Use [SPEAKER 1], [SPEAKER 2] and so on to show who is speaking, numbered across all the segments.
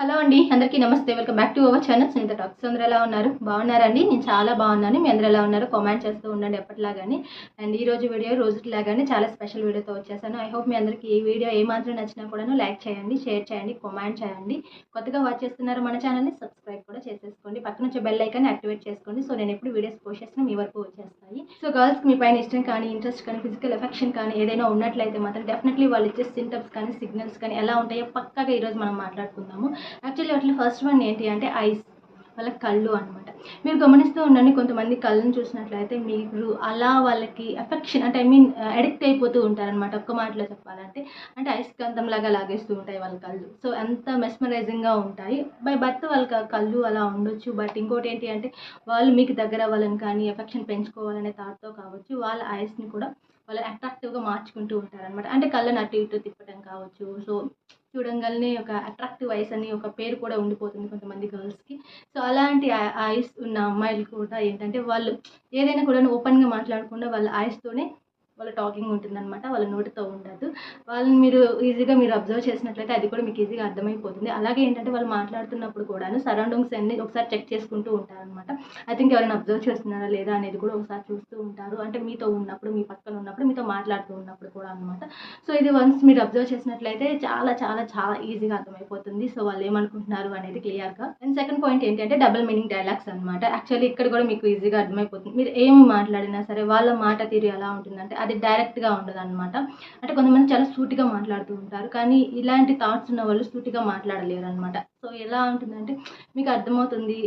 [SPEAKER 1] Hello అండి అందరికీ నమస్తే. Welcome back to our channel. Sunitha talks. అందరూ ఎలా ఉన్నారు? బాగున్నారండి? నేను చాలా బాగున్నాను. మీ అందరూ ఎలా ఉన్నారు? కామెంట్ చేస్తూ ఉండండి ఎప్పటిలాగానే. అండ్ ఈ రోజు వీడియో రోజులాగానే చాలా స్పెషల్ వీడియోతో వచ్చేసాను. ఐ హోప్ మీ అందరికీ ఈ వీడియో ఏ మాత్రం నచ్చినా కూడాను లైక్ చేయండి షేర్ చేయండి కామెంట్ చేయండి. కొత్తగా వాచ్ చేస్తున్నారు మన ఛానల్ని సబ్స్క్రైబ్ కూడా చేసుకోండి. పక్కన వచ్చే బెల్ ఐకాన్ని యాక్టివేట్ చేసుకోండి. సో నేను ఎప్పుడు వీడియోస్ పోస్ట్ చేసినా మీ వరకు వచ్చేస్తాయి. సో గర్ల్స్కి మీ పైన ఇష్టం కానీ ఇంట్రెస్ట్ కానీ ఫిజికల్ ఎఫెక్షన్ కానీ ఏదైనా ఉన్నట్లయితే మాత్రం డెఫినెట్లీ వాళ్ళు ఇచ్చే సింటమ్స్ కానీ సిగ్నల్స్ కానీ ఎలా ఉంటాయో పక్కాగా ఈరోజు మనం మాట్లాడుకుందాము. యాక్చువల్లీ వాటిలో ఫస్ట్ వన్ ఏంటి అంటే ఐస్ వాళ్ళ కళ్ళు అనమాట మీరు గమనిస్తూ ఉండండి కొంతమంది కళ్ళను చూసినట్లయితే మీరు అలా వాళ్ళకి ఎఫెక్షన్ అంటే ఐ మీన్ అడిక్ట్ అయిపోతూ ఉంటారనమాట ఒక్క మాటలో చెప్పాలంటే అంటే అయస్కాంతం లాగా లాగేస్తూ ఉంటాయి వాళ్ళ కళ్ళు. సో అంత మెస్మరైజింగ్గా ఉంటాయి. బై బర్త్ వాళ్ళకి కళ్ళు అలా ఉండొచ్చు. బట్ ఇంకోటి ఏంటి అంటే వాళ్ళు మీకు దగ్గర అవ్వాలని కానీ ఎఫెక్షన్ పెంచుకోవాలనే థాట్తో కావచ్చు వాళ్ళ ఐస్ని కూడా వాళ్ళు అట్రాక్టివ్గా మార్చుకుంటూ ఉంటారనమాట అంటే కళ్ళను అటు ఇటు తిప్పడం కావచ్చు. సో చూడంగానే ఒక అట్రాక్టివ్ ఐస్ అని ఒక పేరు కూడా ఉండిపోతుంది కొంతమంది గర్ల్స్కి సో అలాంటి ఐస్ ఉన్న అమ్మాయిలు కూడా ఏంటంటే వాళ్ళు ఏదైనా కూడా ఓపెన్గా మాట్లాడకుండా వాళ్ళ ఐస్తోనే వాళ్ళ టాకింగ్ ఉంటుందన్నమాట వాళ్ళ నోటితో ఉండదు. వాళ్ళని మీరు ఈజీగా మీరు అబ్జర్వ్ చేసినట్లయితే అది కూడా మీకు ఈజీగా అర్థమైపోతుంది. అలాగే ఏంటంటే వాళ్ళు మాట్లాడుతున్నప్పుడు కూడాను సరౌండింగ్స్ అన్ని ఒకసారి చెక్ చేసుకుంటూ ఉంటారనమాట ఐ థింక్ ఎవరైనా అబ్జర్వ్ చేస్తున్నారా లేదా అనేది కూడా ఒకసారి చూస్తూ ఉంటారు. అంటే మీతో ఉన్నప్పుడు మీ పక్కన ఉన్నప్పుడు మీతో మాట్లాడుతూ ఉన్నప్పుడు కూడా అనమాట సో ఇది వన్స్ మీరు అబ్జర్వ్ చేసినట్లయితే చాలా చాలా చాలా ఈజీగా అర్థమైపోతుంది. సో వాళ్ళు ఏమనుకుంటున్నారు అనేది క్లియర్గా అండ్ సెకండ్ పాయింట్ ఏంటంటే డబుల్ మీనింగ్ డైలాగ్స్ అనమాట యాక్చువల్లీ ఇక్కడ కూడా మీకు ఈజీగా అర్థమైపోతుంది. మీరు ఏమి మాట్లాడినా సరే వాళ్ళ మాట తీరు ఎలా ఉంటుందంటే అది డైరెక్ట్గా ఉండదు అనమాట అంటే కొంతమంది చాలా సూటిగా మాట్లాడుతూ ఉంటారు. కానీ ఇలాంటి థాట్స్ ఉన్న వాళ్ళు సూటిగా మాట్లాడలేరు అనమాట సో ఎలా ఉంటుందంటే మీకు అర్థమవుతుంది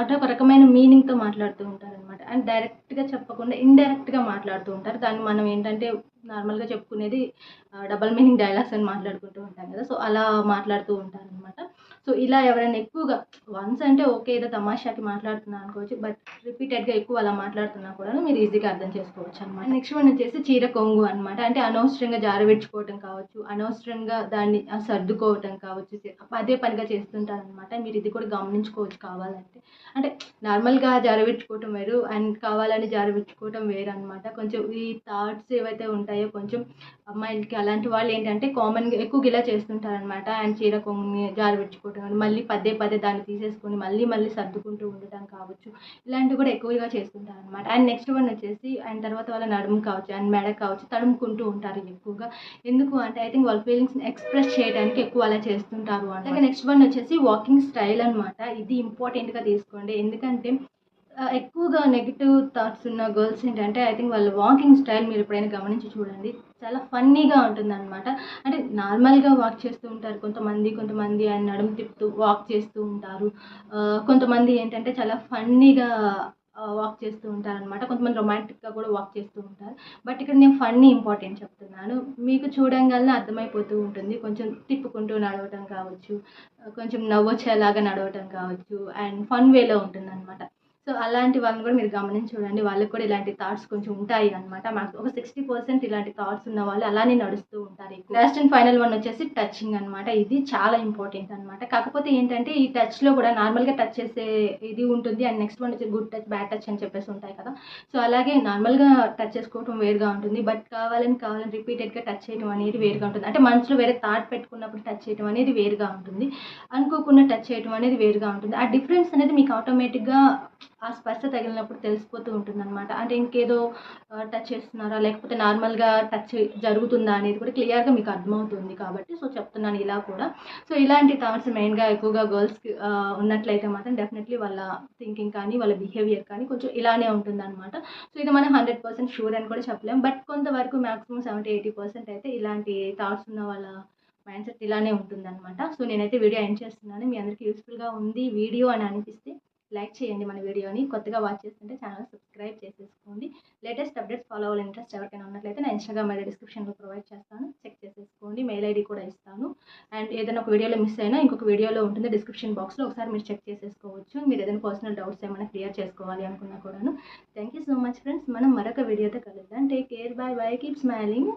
[SPEAKER 1] అంటే ఒక రకమైన మీనింగ్తో మాట్లాడుతూ ఉంటారు అనమాట అండ్ డైరెక్ట్గా చెప్పకుండా ఇండైరెక్ట్గా మాట్లాడుతూ ఉంటారు. దాన్ని మనం ఏంటంటే నార్మల్గా చెప్పుకునేది డబల్ మీనింగ్ డైలాగ్స్ అని మాట్లాడుకుంటూ ఉంటాం కదా. సో అలా మాట్లాడుతూ ఉంటారు అనమాట సో ఇలా ఎవరైనా ఎక్కువగా వన్స్ అంటే ఓకే ఏదో తమాషాకి మాట్లాడుతున్నా అనుకోవచ్చు బట్ రిపీటెడ్గా ఎక్కువ అలా మాట్లాడుతున్నా కూడా మీరు ఈజీగా అర్థం చేసుకోవచ్చు అనమాట నెక్స్ట్ వన్ వచ్చేసి చీర కొంగు అనమాట అంటే అనవసరంగా జారవిడ్చుకోవటం కావచ్చు అనవసరంగా దాన్ని సర్దుకోవటం కావచ్చు అదే పనిగా చేస్తుంటారనమాట మీరు ఇది కూడా గమనించుకోవచ్చు కావాలంటే. అంటే నార్మల్గా జారవిడ్చుకోవటం వేరు అండ్ కావాలని జారవిడ్చుకోవటం వేరు అనమాట కొంచెం ఈ థాట్స్ ఏవైతే ఉంటాయో కొంచెం అమ్మాయిలకి అలాంటి వాళ్ళు ఏంటంటే కామన్గా ఎక్కువగా ఇలా చేస్తుంటారనమాట అండ్ చీర కొంగుని జారవిడ్చుకోవటం కానీ మళ్ళీ పదే పదే దాన్ని తీసేసుకొని మళ్ళీ మళ్ళీ సర్దుకుంటూ ఉండటం కావచ్చు. ఇలాంటివి కూడా ఎక్కువగా చేస్తుంటారు అనమాట అండ్ నెక్స్ట్ వన్ వచ్చేసి అండ్ తర్వాత వాళ్ళ నడుము కావచ్చు అండ్ మెడ కావచ్చు తడుముకుంటూ ఉంటారు ఎక్కువగా. ఎందుకు అంటే ఐ థింక్ వాళ్ళ ఫీలింగ్స్ని ఎక్స్ప్రెస్ చేయడానికి ఎక్కువ అలా చేస్తుంటారు అంటే నెక్స్ట్ వన్ వచ్చేసి వాకింగ్ స్టైల్ అనమాట ఇది ఇంపార్టెంట్గా తీసుకోండి. ఎందుకంటే ఎక్కువగా నెగిటివ్ థాట్స్ ఉన్న గర్ల్స్ ఏంటంటే ఐ థింక్ వాళ్ళ వాకింగ్ స్టైల్ మీరు ఎప్పుడైనా గమనించి చూడండి. చాలా ఫన్నీగా ఉంటుందన్నమాట. అంటే నార్మల్గా వాక్ చేస్తూ ఉంటారు కొంతమంది కొంతమంది ఆయన నడుము తిప్పుతూ వాక్ చేస్తూ ఉంటారు. కొంతమంది ఏంటంటే చాలా ఫన్నీగా వాక్ చేస్తూ ఉంటారు అనమాట కొంతమంది రొమాంటిక్గా కూడా వాక్ చేస్తూ ఉంటారు. బట్ ఇక్కడ నేను ఫన్నీ ఇంపార్టెంట్ చెప్తున్నాను. మీకు చూడంగానే అర్థమైపోతూ ఉంటుంది. కొంచెం తిప్పుకుంటూ నడవటం కావచ్చు కొంచెం నవ్వొచ్చేలాగా నడవటం కావచ్చు అండ్ ఫన్ వేలో ఉంటుంది అనమాట సో అలాంటి వాళ్ళని కూడా మీరు గమనించి చూడండి. వాళ్ళకి కూడా ఇలాంటి థాట్స్ కొంచెం ఉంటాయి అనమాట మాకు ఒక సిక్స్టీ పర్సెంట్ ఇలాంటి థాట్స్ ఉన్న వాళ్ళు అలానే నడుస్తూ ఉంటారు. లాస్ట్ అండ్ ఫైనల్ వన్ వచ్చేసి టచింగ్ అనమాట ఇది చాలా ఇంపార్టెంట్ అనమాట కాకపోతే ఏంటంటే ఈ టచ్లో కూడా నార్మల్గా టచ్ చేసే ఇది ఉంటుంది. అండ్ నెక్స్ట్ వన్ వచ్చి గుడ్ టచ్ బ్యాడ్ టచ్ అని చెప్పేసి ఉంటాయి కదా. సో అలాగే నార్మల్గా టచ్ చేసుకోవడం వేరుగా ఉంటుంది. బట్ కావాలని కావాలని రిపీటెడ్గా టచ్ చేయడం అనేది వేరుగా ఉంటుంది. అంటే మనసులో వేరే థాట్ పెట్టుకున్నప్పుడు టచ్ చేయడం అనేది వేరుగా ఉంటుంది. అనుకోకుండా టచ్ చేయడం అనేది వేరుగా ఉంటుంది. ఆ డిఫరెన్స్ అనేది మీకు ఆటోమేటిక్గా ఆ స్పర్శ తగిలినప్పుడు తెలిసిపోతూ ఉంటుంది అనమాట అంటే ఇంకేదో టచ్ చేస్తున్నారా? లేకపోతే నార్మల్గా టచ్ జరుగుతుందా అనేది కూడా క్లియర్గా మీకు అర్థమవుతుంది కాబట్టి సో చెప్తున్నాను ఇలా కూడా. సో ఇలాంటి థాట్స్ మెయిన్గా ఎక్కువగా గర్ల్స్కి ఉన్నట్లయితే మాత్రం డెఫినెట్లీ వాళ్ళ థింకింగ్ కానీ వాళ్ళ బిహేవియర్ కానీ కొంచెం ఇలానే ఉంటుందన్నమాట. సో ఇది మనం హండ్రెడ్ పర్సెంట్ షూర్ అని కూడా చెప్పలేం. బట్ కొంతవరకు మ్యాక్సిమం సెవెంటీ ఎయిటీ పర్సెంట్ అయితే ఇలాంటి థాట్స్ ఉన్న వాళ్ళ మైండ్ సెట్ ఇలానే ఉంటుందన్నమాట. సో నేనైతే వీడియో ఎండ్ చేస్తున్నాను. మీ అందరికీ యూస్ఫుల్గా ఉంది వీడియో అని అనిపిస్తే లైక్ చేయండి మన వీడియోని. కొత్తగా వాచ్ చేస్తుంటే ఛానల్ సబ్స్క్రైబ్ చేసేసుకోండి. లేటెస్ట్ అప్డేట్స్ ఫాలో అవ్వాలి ఇంట్రెస్ట్ ఎవరికైనా ఉన్నట్లయితే నా ఇన్స్టాగ్రామ్ ఐడి డిస్క్రిప్షన్లో ప్రొవైడ్ చేస్తాను. చెక్ చేసేసుకోండి. మెయిల్ ఐడి కూడా ఇస్తాను. అండ్ ఏదైనా ఒక వీడియోలో మిస్ అయినా ఇంకొక వీడియోలో ఉంటుంది డిస్క్రిప్షన్ బాక్స్లో ఒకసారి మీరు చెక్ చేసేసుకోవచ్చు. మీరు ఏదైనా పర్సనల్ డౌట్స్ ఏమైనా క్లియర్ చేసుకోవాలి అనుకున్నా కూడాను. Thank you so much friends మనం మరొక వీడియోతో కలుద్దాం. Take care bye bye keep smiling